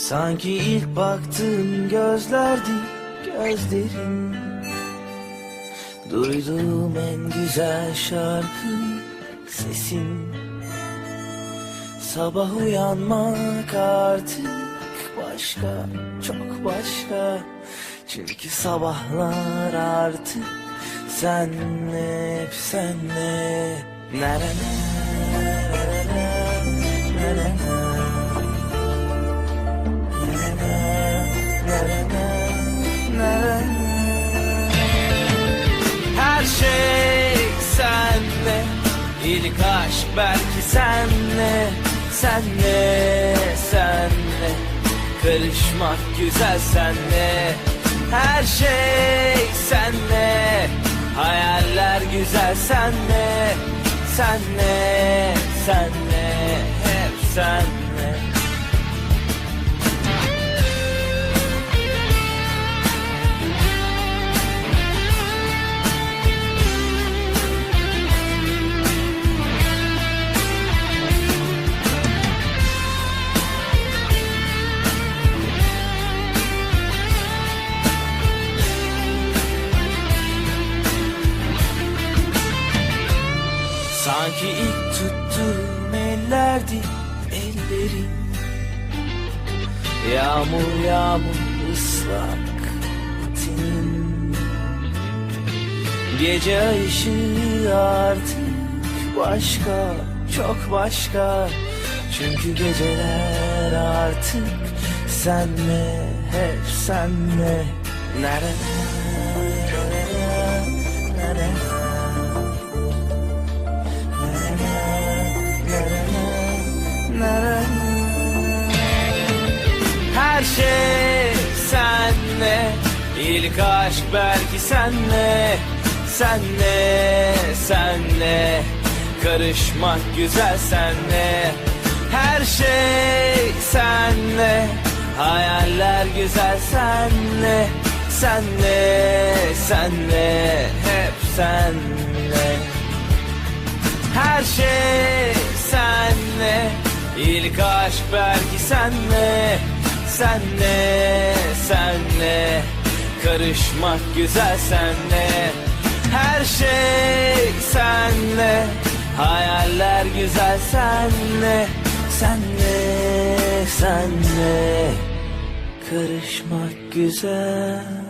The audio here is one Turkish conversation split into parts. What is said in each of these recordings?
Sanki ilk baktığım gözlerdi gözlerin. Duyduğum en güzel şarkı sesin. Sabah uyanmak artık başka, çok başka. Çünkü sabahlar artık senle, hep senle. Na na na, na İlk aşk belki senle Senle, senle. Karışmak güzel senle. Her şey senle. Hayaller güzel senle Senle, senle. Hep senle Sanki ilk tuttuğum ellerdi ellerin. Yağmur yağmur ıslak tenin Gece ışığı artık başka çok başka. Çünkü geceler artık senle hep senle. Nere nere Her şey senle İlk aşk belki senle. Senle, senle Karışmak güzel senle. Her şey senle Hayaller güzel senle. Senle, senle Hep senle. Her şey senle İlk aşk belki senle Senle, senle. Karışmak güzel senle. Her şey senle. Hayaller güzel senle Senle, senle. Karışmak güzel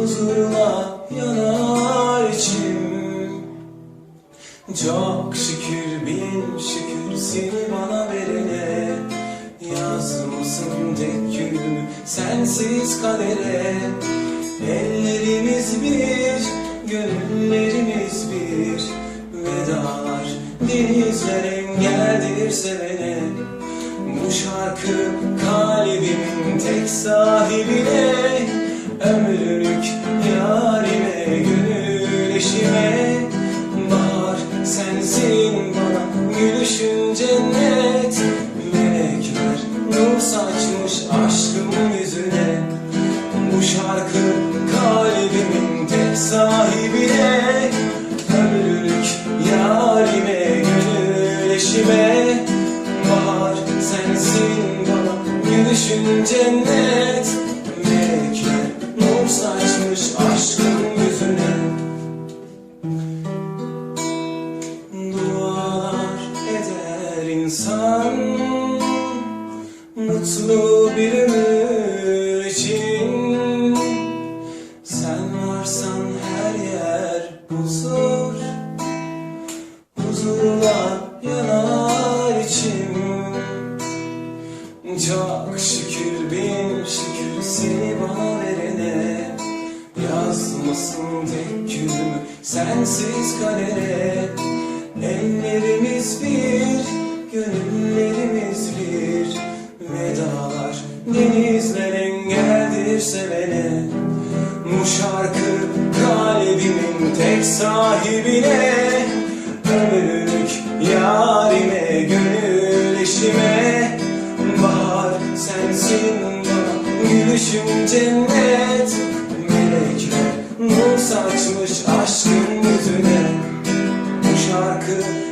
Huzurla yanar içim. Çok şükür bin şükür seni bana verene Yazmışsın tek gülümü sensiz kadere. Ellerimiz bir, gönüllerimiz bir. Vedalar denizler engeldir sevene. Bu şarkı kalbimin tek sahibine Pretending sensiz kadere Ellerimiz bir, gönüllerimiz bir. Vedalar denizler engeldir sevene. Bu şarkı kalbimin tek sahibine yüzüne Bu şarkı